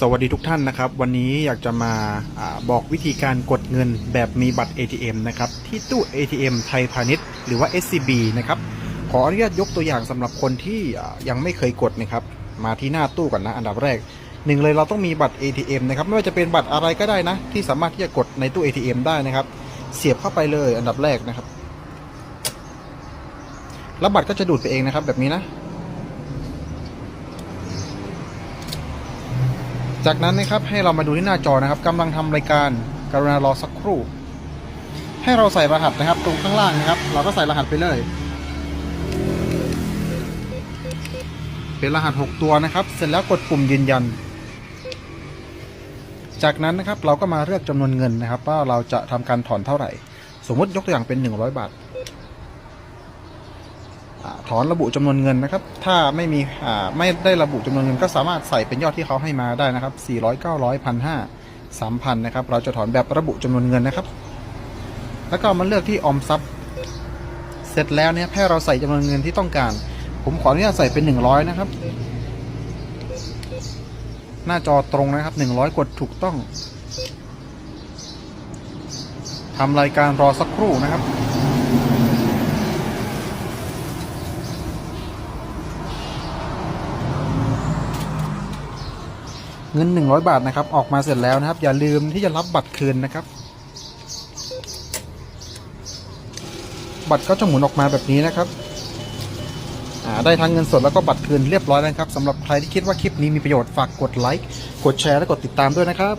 สวัสดีทุกท่านนะครับ วันนี้อยากจะมาอาบอกวิธีการกดเงินแบบมีบัตร ATM นะครับ ที่ตู้ ATM ไทยพาณิชย์หรือว่า SCB นะครับ ขออนุญาตยกตัวอย่างสำหรับคนที่อ่ายังไม่เคยกดนะครับ มาที่หน้าตู้ก่อนนะ อันดับแรกหนึ่งเลยเราต้องมีบัตร ATM นะครับ ไม่ว่าจะเป็นบัตรอะไรก็ได้นะ ที่สามารถที่จะกดในตู้ ATM ได้นะครับ เสียบเข้าไปเลยอันดับแรกนะครับ แล้วบัตรก็จะดูดไปเองนะครับ แบบนี้นะ จากนั้นนะครับให้เรามาดูที่หน้าจอนะครับกำลังทำรายการกรุณารอสักครู่ ให้เราใส่รหัสนะครับ ตรงข้างล่างนะครับ เราก็ใส่รหัสไปเลย เป็นรหัส 6 ตัวนะครับ เสร็จแล้วกดปุ่มยืนยัน จากนั้นนะครับเราก็มาเลือกจำนวนเงินนะครับ ว่าเราจะทำการถอนเท่าไหร่ สมมติยกตัวอย่างเป็น 100 บาท ถอนระบุจำนวนเงินนะครับ ถ้าไม่มีไม่ได้ระบุจำนวนเงินก็สามารถใส่เป็นยอดที่เขาให้มาได้นะครับ 400 900 1,500 3,000นะครับ เราจะถอนแบบระบุจำนวนเงินนะครับ แล้วก็มาเลือกที่ออมทรัพย์ เสร็จแล้วเนี่ยให้เราใส่จำนวนเงินที่ต้องการ ผมขออนุญาตใส่เป็น 100 นะครับ หน้าจอตรงนะครับ 100 กดถูกต้องทำรายการรอสักครู่นะครับ เงิน 100 บาทนะครับ ออกมาเสร็จแล้วนะครับ อย่าลืมที่จะรับบัตรคืนนะครับ บัตรก็จะหมุนออกมาแบบนี้นะครับอ่าได้ทั้งเงินสดแล้วก็บัตรคืนเรียบร้อยแล้วครับสำหรับใครที่คิดว่าคลิปนี้มีประโยชน์ฝากกดไลค์กดแชร์และกดติดตามด้วยนะครับ